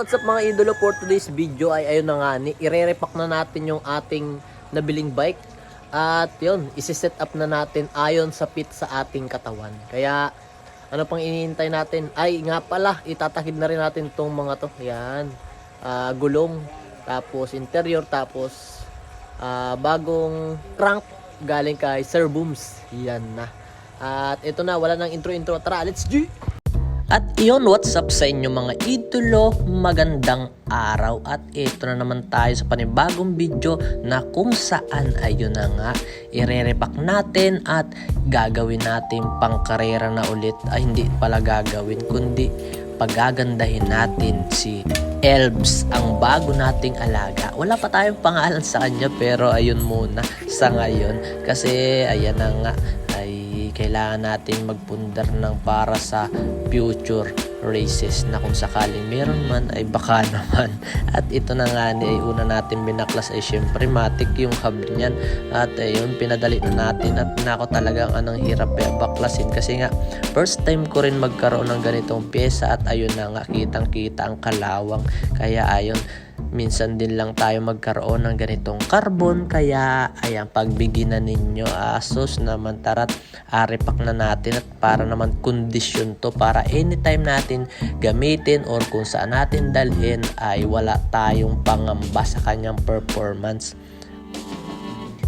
what's up mga idolo for today's video ay ayun na nga ni ire-repack na natin yung ating nabiling bike. At yun isi-set up na natin ayon sa fit sa ating katawan. Kaya ano pang iniintay natin? Ay nga pala itatakid na rin natin tong mga to. Yan Ah, gulong tapos interior tapos ah, bagong crank galing kay Sir Booms. Yan na. At ito na wala nang intro intro tara let's do at iyon, what's up sa inyo mga idolo? Magandang araw at ito na naman tayo sa panibagong video na kung saan ayun na nga irerepack natin at gagawin natin pang karera na ulit ay hindi pala gagawin kundi pagagandahin natin si Elbs, ang bago nating alaga. Wala pa tayong pangalan sa kanya pero ayun muna sa ngayon kasi ayan na nga kailangan natin magpundar ng para sa future races na kung sakaling meron man ay baka naman. At ito na nga ni ay una natin binaklas ay syempre matik yung hub niyan. At ayun pinadali na natin. At nako talagang anong hirap eh, baklasin. Kasi nga first time ko rin magkaroon ng ganitong pyesa at ayun na nga kitang kita ang kalawang. Kaya ayun minsan din lang tayo magkaroon ng ganitong carbon kaya ayan pagbigyan na ninyo asos naman tarat aripak na natin at para naman kondisyon to para anytime natin gamitin or kung saan natin dalhin ay wala tayong pangamba sa kanyang performance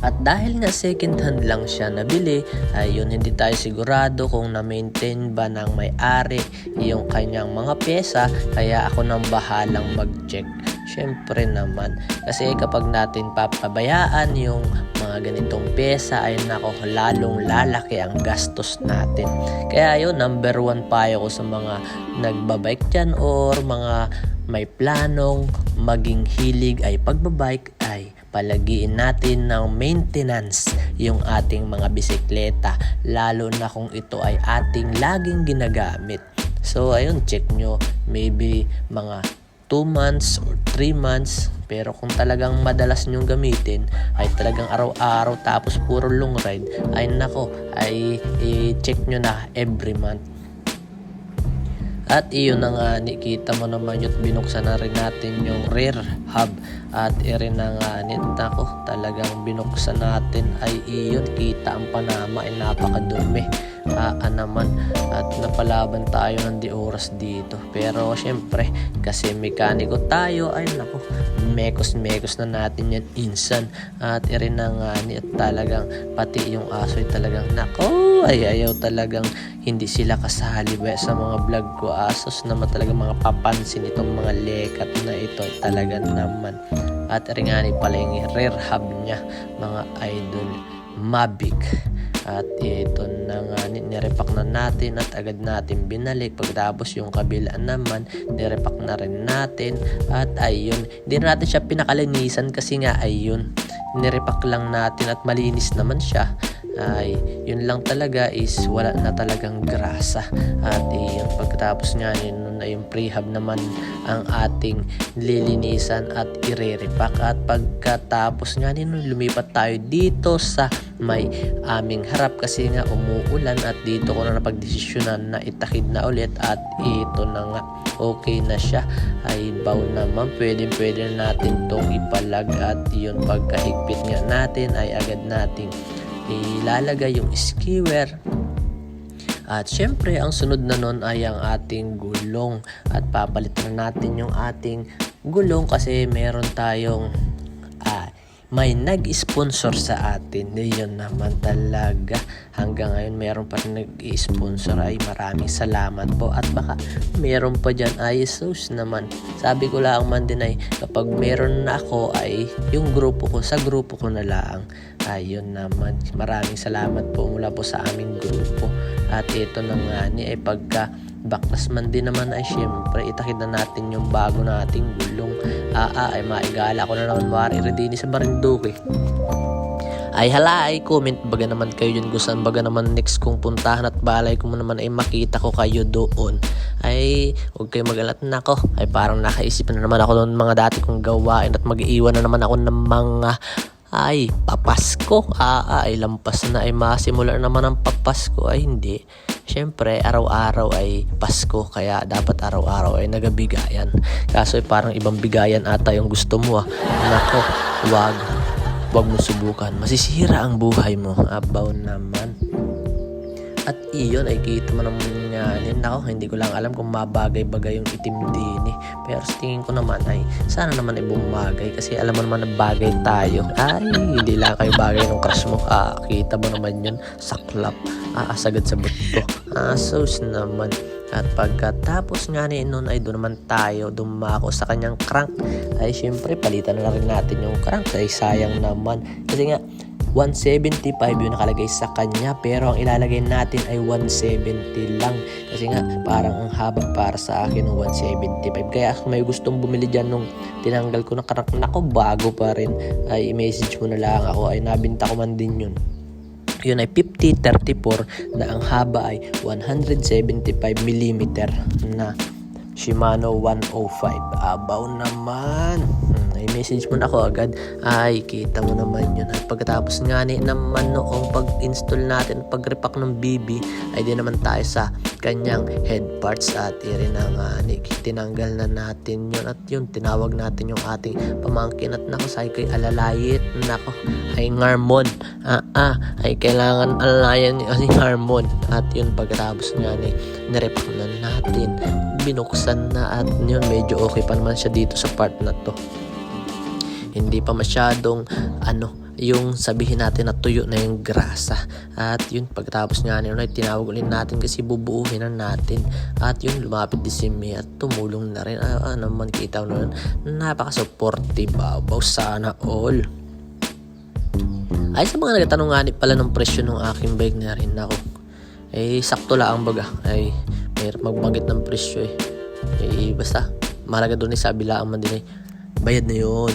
at dahil nga second hand lang siya nabili, ay yun hindi tayo sigurado kung na-maintain ba ng may-ari yung kanyang mga pyesa, kaya ako nang bahalang mag-check. Siyempre naman, kasi kapag natin papabayaan yung mga ganitong pyesa ay nako lalong lalaki ang gastos natin. Kaya yun, number one payo ko sa mga nagbabike dyan or mga may planong maging hilig ay pagbabike ay palagiin natin ng maintenance yung ating mga bisikleta lalo na kung ito ay ating laging ginagamit. So ayun, check nyo maybe mga 2 months or 3 months pero kung talagang madalas nyong gamitin ay talagang araw-araw tapos puro long ride ay nako ay i-check nyo na every month at iyon na nga, nikita mo naman yun, binuksan na rin natin yung rear hub. At irin na nga, nita ko, talagang binuksan natin ay iyon, kita ang panama ay napakadumi. Ah, naman, at napalaban tayo ng di oras dito. Pero syempre, kasi mekaniko tayo, ay nako, mekos-mekos na natin yan insan. At irin na nga, ni, at talagang pati yung aso ay talagang nako, ay ayaw talagang hindi sila kasali ba sa mga vlog ko. Asos naman talaga mga papansin itong mga lekat na ito. Talaga naman. At rin nga ni pala yung rear hub niya mga idol. Mavic at ito na nga nirepack na natin at agad natin binalik. Pagkatapos yung kabila naman nirepack na rin natin. At ayun hindi na natin siya pinakalinisan kasi nga ayun nirepack lang natin at malinis naman siya. Ay yun lang talaga is wala na talagang grasa. At yun pagkatapos nga yun na yung prehab naman ang ating lilinisan at ire-repack. At pagkatapos nga yun lumipat tayo dito sa may aming harap kasi nga umuulan at dito ko na napagdesisyonan na itakid na ulit at ito na nga okay na siya. Ay bow naman pwede pwede na natin tong ipalag at yun pagkahigpit nga natin ay agad nating ilalagay yung skewer at syempre, ang sunod na nun ay ang ating gulong. At papalitan na natin yung ating gulong kasi meron tayong ah, may nag-sponsor sa atin. Yun naman talaga. Hanggang ngayon meron pa rin nag-sponsor ay maraming salamat po. At baka meron pa dyan ay sus naman. Sabi ko lang man din ay kapag meron na ako ay yung grupo ko, sa grupo ko na lang. Ayun naman. Maraming salamat po mula po sa aming grupo. At ito na nga ni ay pagka baklas man din naman ay syempre itakid na natin yung bago nating gulong. Ah, ah ay maigala ko na naman mawari redini sa Marinduque. Ay hala ay comment baga naman kayo dyan kung saan baga naman next kong puntahan at balay ko naman ay makita ko kayo doon. Ay huwag kayo magalat na ako. Ay parang nakaisip na naman ako ng mga dati kong gawain at mag-iwan na naman ako ng mga ay, papasko. Ah, ah, ay lampas na ay masimula naman ang papasko. Ay, hindi. syempre araw-araw ay Pasko kaya dapat araw-araw ay nagabigayan. Kaso eh, parang ibang bigayan ata yung gusto mo ah. Nako, wag. Wag mo subukan. Masisira ang buhay mo. Abaw naman. At iyon ay kita mo naman yan. Nako, hindi ko lang alam kung mabagay-bagay yung itim din eh. Pero sa tingin ko naman ay sana naman ay bumagay kasi alam mo naman na bagay tayo. Ay, hindi lang kayo bagay ng crush mo. Ah, kita mo naman yun. Saklap. Ah, sagad sa buto. Ah, sus naman. At pagkatapos nga ni nun ay doon naman tayo dumako sa kanyang crank. Ay syempre palitan na rin natin yung crank. Ay sayang naman. Kasi nga 175 yung nakalagay sa kanya pero ang ilalagay natin ay 170 lang. Kasi nga parang ang haba para sa akin ng 175 kaya kung may gustong bumili dyan nung tinanggal ko na karak nako bago pa rin. Ay message mo na lang ako. Ay nabinta ko man din yun. Yun ay 50-34 na ang haba ay 175mm na Shimano 105 abaw naman. Hmm, ay message mo na ako agad. Ay kita mo naman yun. At pagkatapos nga ni naman noong pag-install natin pag-repack ng BB ay di naman tayo sa kanyang head parts at iri na nga ni tinanggal na natin yun at yun tinawag natin yung ating pamangkin at nako sa kay alalayit nako ay ngarmon. Ah ah ay kailangan alalayan ni si ngarmon. At yun pagkatapos nga ni nirepack na natin. Binuksan na at yun medyo okay pa naman siya dito sa part na to. Hindi pa masyadong ano yung sabihin natin na tuyo na yung grasa. At yun pagkatapos nga ay tinawag ulit natin kasi bubuuhin na natin. At yun lumapit din si Mia at tumulong na rin. Ah, ah, naman kita mo naman napaka-supportive babaw. Sana all. Ay sa mga nagtanong nga pala ng presyo ng aking bike na rin ako eh sakto lang ang baga. Ay mahirap magbanggit ng presyo eh. Eh basta mahalaga doon eh sa bilaan man din eh bayad na yun.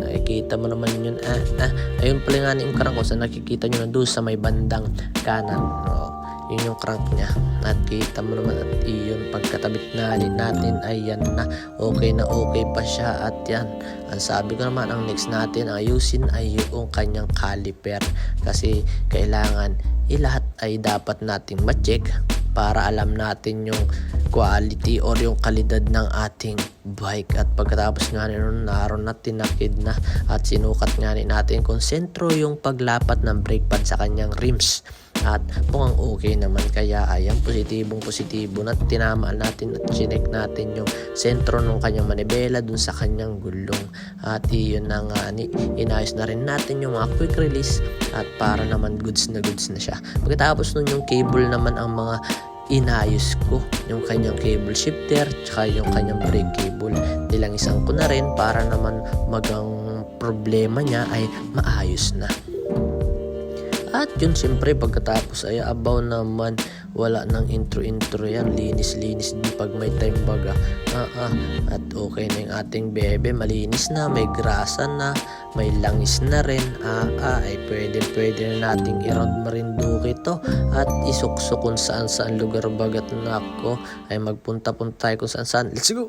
Nakikita mo naman yun. Ah, ah, ayun pala nga yung crank ko sa nakikita nyo na doon sa may bandang kanan oh, yun yung crank niya. At kita mo naman at iyon pagkatabit na natin ay yan na. Okay na okay pa siya. At yan ang sabi ko naman ang next natin ayusin ay yung kanyang caliper. Kasi kailangan ilahat ay dapat nating ma-check para alam natin yung quality or yung kalidad ng ating bike. At pagkatapos nga nun naroon na tinakid na. At sinukat nga natin kung sentro yung paglapat ng brake pad sa kanyang rims at mukhang okay naman kaya ayan positibong positibo na tinamaan natin at chinek natin yung sentro ng kanyang manibela dun sa kanyang gulong. At iyon na nga ni inayos na rin natin yung mga quick release at para naman goods na goods na siya. Pagkatapos nun yung cable naman ang mga inayos ko. Yung kanyang cable shifter tsaka yung kanyang brake cable. Nilang isang ko na rin para naman magang problema niya ay maayos na at yun siyempre pagkatapos ay abaw naman. Wala nang intro intro yan. Linis linis din pag may time baga. Ah, ah. at okay na yung ating bebe. Malinis na may grasa na may langis na rin. Ah, ah, ay pwede pwede na nating i-round marinduki to. At isukso kung saan saan lugar bagat na ako. Ay magpunta punta tayo kung saan saan let's go